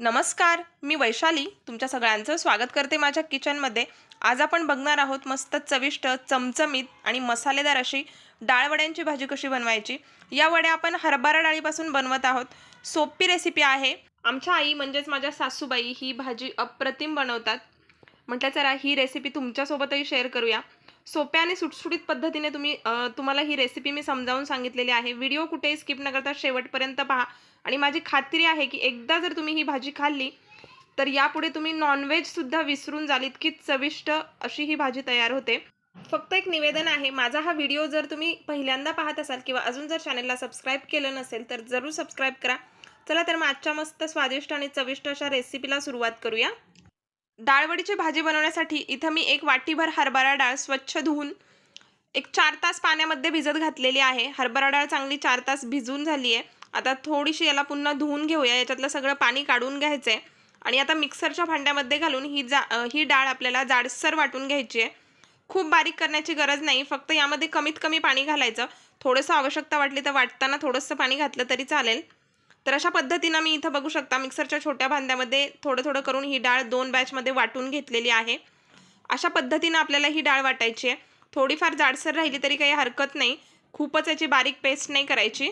नमस्कार मी वैशाली. तुमच्या सगळ्यांचं स्वागत करते माझ्या किचनमध्ये. आज आपण बघणार आहोत मस्त चविष्ट चमचमीत आणि मसालेदार अशी डाळवड्यांची भाजी कशी बनवायची. या वड्या आपण हरभरा डाळीपासून बनवत आहोत. सोपी रेसिपी आहे. आमच्या आई म्हणजेच माझ्या सासूबाई ही भाजी अप्रतिम बनवतात. म्हटलं चला ही रेसिपी तुमच्यासोबतही शेअर करूया. सोप्या आणि सुटसुटीत पद्धतीने तुम्ही तुम्हाला ही रेसिपी मी समजावून सांगितलेली आहे. व्हिडिओ कुठेही स्किप न करता शेवटपर्यंत पहा. आणि माझी खात्री आहे की एकदा जर तुम्ही ही भाजी खाल्ली तर यापुढे तुम्ही नॉनव्हेजसुद्धा विसरून जाल. इतकी चविष्ट अशी ही भाजी तयार होते. फक्त एक निवेदन आहे माझा हा व्हिडिओ जर तुम्ही पहिल्यांदा पाहत असाल किंवा अजून जर चॅनलला सबस्क्राईब केलं नसेल तर जरूर सबस्क्राईब करा. चला तर मग आजच्या मस्त स्वादिष्ट आणि चविष्ट अशा रेसिपीला सुरुवात करूया. डाळवडीची भाजी बनवण्यासाठी इथं मी एक वाटीभर हरभरा डाळ स्वच्छ धुवून एक चार तास पाण्यामध्ये भिजत घातलेली आहे. हरभरा डाळ चांगली चार तास भिजून झाली आहे आता थोडीशी याला पुन्हा धुवून घेऊया. याच्यातलं सगळं पाणी काढून घ्यायचं आहे आणि आता मिक्सरच्या भांड्यामध्ये घालून ही जा ही डाळ आपल्याला जाडसर वाटून घ्यायची आहे खूप बारीक करण्याची गरज नाही. फक्त यामध्ये कमीत कमी पाणी घालायचं. थोडंसं आवश्यकता वाटली तर वाटताना थोडंसं पाणी घातलं तरी चालेल. तर अशा पद्धतीनं मी इथं बघू शकता मिक्सरच्या छोट्या भांड्यामध्ये थोडं थोडं करून ही डाळ दोन बॅचमध्ये वाटून घेतलेली आहे. अशा पद्धतीनं आपल्याला ही डाळ वाटायची आहे. थोडीफार जाडसर राहिली तरी काही हरकत नाही. खूपच याची बारीक पेस्ट नाही करायची.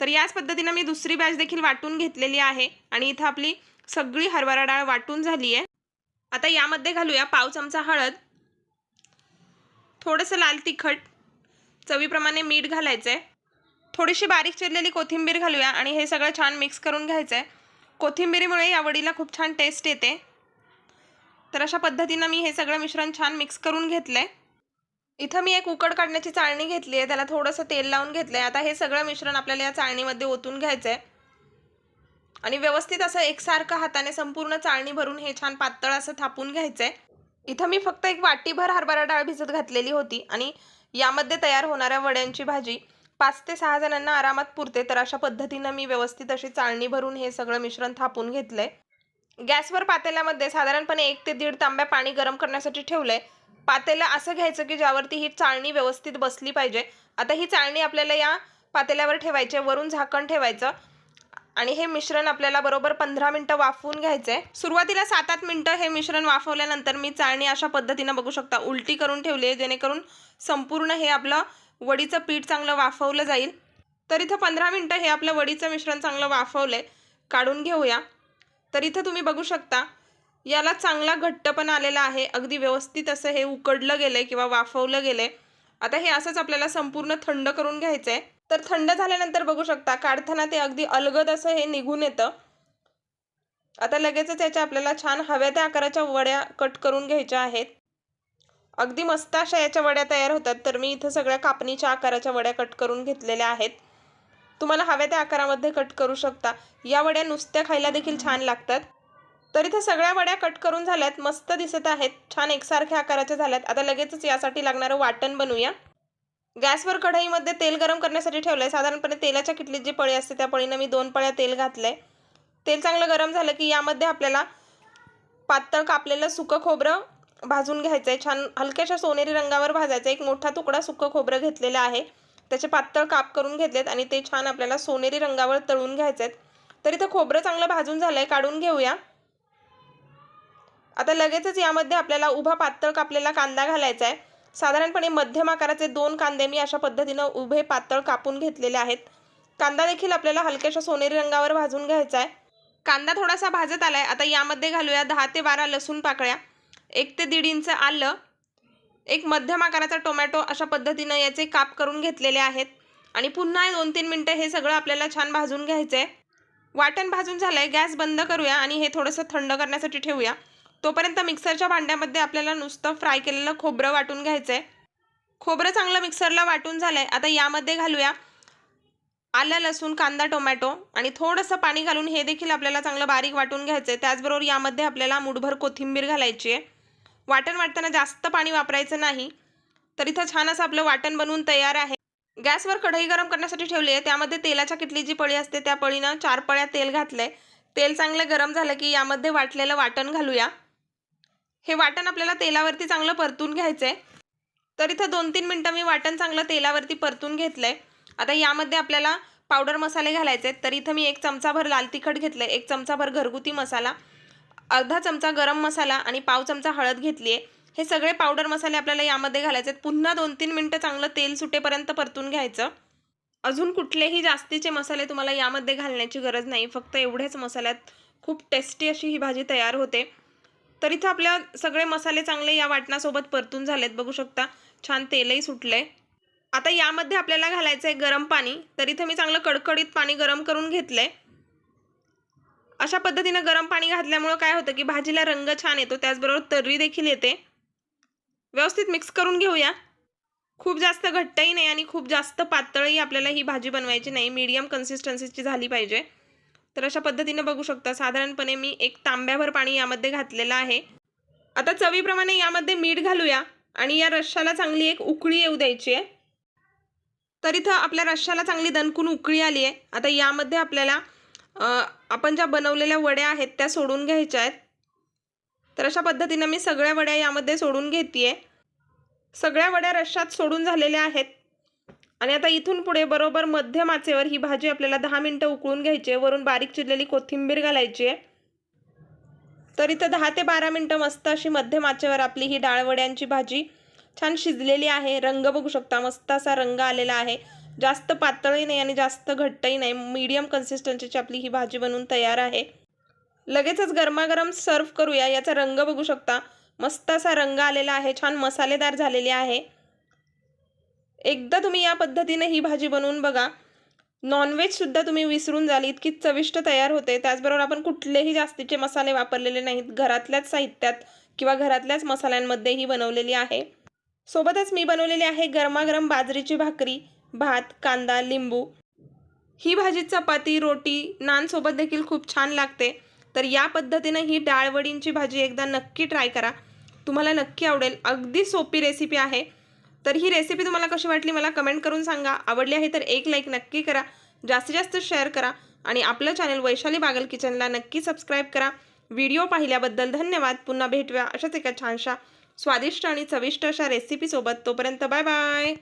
तर याच पद्धतीनं मी दुसरी बॅच देखील वाटून घेतलेली आहे आणि इथं आपली सगळी हरभरा डाळ वाटून झाली आहे. आता यामध्ये घालूया पाव चमचा हळद. थोडंसं लाल तिखट. चवीप्रमाणे मीठ घालायचं आहे थोडीशी बारीक चिरलेली कोथिंबीर घालूया आणि हे सगळं छान मिक्स करून घ्यायचं आहे कोथिंबीरीमुळे या वडीला खूप छान टेस्ट येते. तर अशा पद्धतीनं मी हे सगळं मिश्रण छान मिक्स करून घेतलं आहे इथं मी एक उकड काढण्याची चाळणी घेतली आहे. त्याला थोडंसं तेल लावून घेतलं आहे आता हे सगळं मिश्रण आपल्याला या चाळणीमध्ये ओतून घ्यायचं आहे आणि व्यवस्थित असं एकसारखं हाताने संपूर्ण चाळणी भरून हे छान पातळ असं थापून घ्यायचं आहे इथं मी फक्त एक वाटीभर हरभरा डाळ भिजत घातलेली होती आणि यामध्ये तयार होणाऱ्या वड्यांची भाजी पाच ते सहा जणांना आरामात पुरते तर अशा पद्धतीनं मी व्यवस्थित अशी चाळणी भरून हे सगळं मिश्रण थापून घेतलंय. गॅसवर पातेल्यामध्ये साधारणपणे एक ते दीड तांब्या पाणी गरम करण्यासाठी ठेवलंय. पातेलं असं घ्यायचं की ज्यावरती ही चाळणी व्यवस्थित बसली पाहिजे. आता ही चाळणी आपल्याला या पातेल्यावर ठेवायची आहे, वरून झाकण ठेवायचं. आणि हे मिश्रण आपल्याला बरोबर पंधरा मिनटं वाफवून घ्यायचं आहे सुरुवातीला सात आठ मिनटं हे मिश्रण वाफवल्यानंतर मी चाळणी अशा पद्धतीनं बघू शकता उलटी करून ठेवली आहे जेणेकरून संपूर्ण हे आपलं वडीचं पीठ चांगलं वाफवलं जाईल. तर इथं पंधरा मिनटं हे आपलं वडीचं मिश्रण चांगलं वाफवलं आहे काढून घेऊया. तर इथं तुम्ही बघू शकता याला चांगला घट्टपण आलेला आहे. अगदी व्यवस्थित असं हे उकडलं गेलं आहे किंवा वाफवलं गेलं आहे आता हे असंच आपल्याला संपूर्ण थंड करून घ्यायचं आहे तर थंड झाल्यानंतर बघू शकता काढताना ते अगदी अलगद असं हे निघून येतं. आता लगेचच याच्या आपल्याला छान हव्या त्या आकाराच्या वड्या कट करून घ्यायच्या आहेत. अगदी मस्त अशा याच्या वड्या तयार होतात. तर मी इथं सगळ्या कापणीच्या आकाराच्या वड्या कट करून घेतलेल्या आहेत. तुम्हाला हव्या त्या आकारामध्ये कट करू शकता. या वड्या नुसत्या खायला देखील छान लागतात. तर इथे सगळ्या वड्या कट करून झाल्यात. मस्त दिसत आहेत. छान एकसारख्या आकाराच्या झाल्यात. आता लगेचच यासाठी लागणारं वाटण बनवूया. गॅसवर कढईमध्ये तेल गरम करण्यासाठी ठेवलं आहे साधारणपणे तेलाच्या किटलीत जी पळी असते त्या पळीनं मी दोन पळ्या तेल घातलं आहे तेल चांगलं गरम झालं की यामध्ये आपल्याला पातळ कापलेलं सुकं खोबरं भाजून घ्यायचं आहे छान हलक्याशा सोनेरी रंगावर भाजायचं. एक मोठा तुकडा सुकं खोबरं घेतलेलं आहे. त्याचे पातळ काप करून घेतलेत आणि ते छान आपल्याला सोनेरी रंगावर तळून घ्यायचे आहेत तर इथं खोबरं चांगलं भाजून झालं आहे काढून घेऊया. आता लगेचच यामध्ये आपल्याला उभा पातळ कापलेला कांदा घालायचा आहे साधारणपणे मध्यम आकाराचे दोन कांदे मी अशा पद्धतीनं उभे पातळ कापून घेतलेले आहेत. कांदा देखील आपल्याला हलक्याशा सोनेरी रंगावर भाजून घ्यायचा आहे कांदा थोडासा भाजत आलाय. आता यामध्ये घालूया दहा ते बारा लसूण पाकळ्या. एक ते दीड इंच आलं एक मध्यम आकाराचा टोमॅटो अशा पद्धतीनं याचे काप करून घेतलेले आहेत. आणि पुन्हा दोन तीन मिनटं हे सगळं आपल्याला छान भाजून घ्यायचं आहे वाटण भाजून झालं आहे गॅस बंद करूया आणि हे थोडंसं थंड करण्यासाठी ठेवूया. तोपर्यंत मिक्सरच्या भांड्यामध्ये आपल्याला नुसतं फ्राय केलेलं खोबरं वाटून घ्यायचं आहे खोबरं चांगलं मिक्सरला वाटून झालं आहे आता यामध्ये घालूया आलं लसूण कांदा टोमॅटो आणि थोडंसं पाणी घालून हे देखील आपल्याला चांगलं बारीक वाटून घ्यायचं आहे त्याचबरोबर यामध्ये आपल्याला मुठभर कोथिंबीर घालायची आहे. वाटण वाटताना जास्त पाणी वापरायचं नाही तर इथं छान असं आपलं वाटण बनवून तयार आहे. गॅसवर कढई गरम करण्यासाठी ठेवली आहे त्यामध्ये तेलाच्या किटली जी पळी असते त्या पळीनं चार पळ्या तेल घातलंय. तेल चांगलं गरम झालं की यामध्ये वाटलेलं वाटण घालूया. हे वाटण आपल्याला तेलावरती चांगलं परतून घ्यायचं आहे तर इथं दोन तीन मिनटं मी वाटण चांगलं तेलावरती परतून घेतलंय. आता यामध्ये आपल्याला पावडर मसाले घालायचे आहेत तर इथं मी एक चमचाभर लाल तिखट घेतलं एक चमचाभर घरगुती मसाला. अर्धा चमचा गरम मसाला आणि पाव चमचा हळद घेतली आहे हे सगळे पावडर मसाले आपल्याला यामध्ये घालायचे आहेत. पुन्हा दोन तीन मिनटं चांगलं तेल सुटेपर्यंत परतून घ्यायचं. अजून कुठलेही जास्तीचे मसाले तुम्हाला यामध्ये घालण्याची गरज नाही. फक्त एवढेच मसाल्यात खूप टेस्टी अशी ही भाजी तयार होते. तर इथं आपल्या सगळे मसाले चांगले या वाटणासोबत परतून झालेत. बघू शकता छान तेलही सुटले आता यामध्ये आपल्याला घालायचं आहे गरम पाणी. तर इथं मी चांगलं कडकडीत पाणी गरम करून घेतलं आहे अशा पद्धतीनं गरम पाणी घातल्यामुळं काय होतं की भाजीला रंग छान येतो त्याचबरोबर तर्री देखील येते. व्यवस्थित मिक्स करून घेऊया. खूप जास्त घट्टही नाही आणि खूप जास्त पातळही आपल्याला ही भाजी बनवायची नाही. मीडियम कन्सिस्टन्सीची झाली पाहिजे. तर अशा पद्धतीनं बघू शकता. साधारणपणे मी एक तांब्याभर पाणी यामध्ये घातलेलं आहे. आता चवीप्रमाणे यामध्ये मीठ घालूया आणि या रश्शाला चांगली एक उकळी येऊ द्यायची आहे. तर इथं आपल्या रश्शाला चांगली दणकून उकळी आली आहे. आता यामध्ये आपल्याला आपण ज्या बनवलेल्या वड्या आहेत त्या सोडून घ्यायच्या आहेत. तर अशा पद्धतीनं मी सगळ्या वड्या यामध्ये सोडून घेते सगळ्या वड्या रश्शात सोडून झालेल्या आहेत. आणि आता इथून पुढे बरोबर मध्यम आचेवर ही भाजी आपल्याला दहा मिनटं उकळून घ्यायची आहे. वरून बारीक चिरलेली कोथिंबीर घालायची आहे. तर इथं दहा ते बारा मिनटं मस्त अशी मध्यम आचेवर आपली ही डाळवड्यांची भाजी छान शिजलेली आहे. रंग बघू शकता मस्त असा रंग आलेला आहे. जास्त पातळही नाही आणि जास्त घट्टही नाही. मीडियम कन्सिस्टन्सीची आपली ही भाजी बनवून तयार आहे. लगेचच गरमागरम सर्व करूया. याचा रंग बघू शकता. मस्त असा रंग आलेला आहे. छान मसालेदार झालेली आहे. एकदा तुम्ही या पद्धतीने ही भाजी बनवून बघा. नॉनव्हेजसुद्धा तुम्ही विसरून जाल. इतकी चविष्ट तयार होते. त्याचबरोबर आपण कुठलेही जास्तीचे मसाले वापरलेले नाहीत. घरातल्याच साहित्यात किंवा घरातल्याच मसाल्यांमध्ये ही बनवलेली आहे. सोबतच मी बनवलेली आहे गरमागरम बाजरीची भाकरी. भात कांदा लिंबू. ही भाजी चपाती रोटी नानसोबत देखील खूप छान लागते. तर या पद्धतीनं ही डाळवडींची भाजी एकदा नक्की ट्राय करा. तुम्हाला नक्की आवडेल. अगदी सोपी रेसिपी आहे. तर ही रेसिपी तुम्हाला कशी वाटली मला कमेंट करून सांगा. आवडली आहे तर एक लाईक नक्की करा. जास्तीत जास्त शेअर करा. आणि आपलं चॅनल वैशाली बागल किचनला नक्की सबस्क्राईब करा. व्हिडिओ पाहिल्याबद्दल धन्यवाद. पुन्हा भेटूया अशाच एका छानशा स्वादिष्ट आणि चविष्ट अशा रेसिपीसोबत तोपर्यंत बाय बाय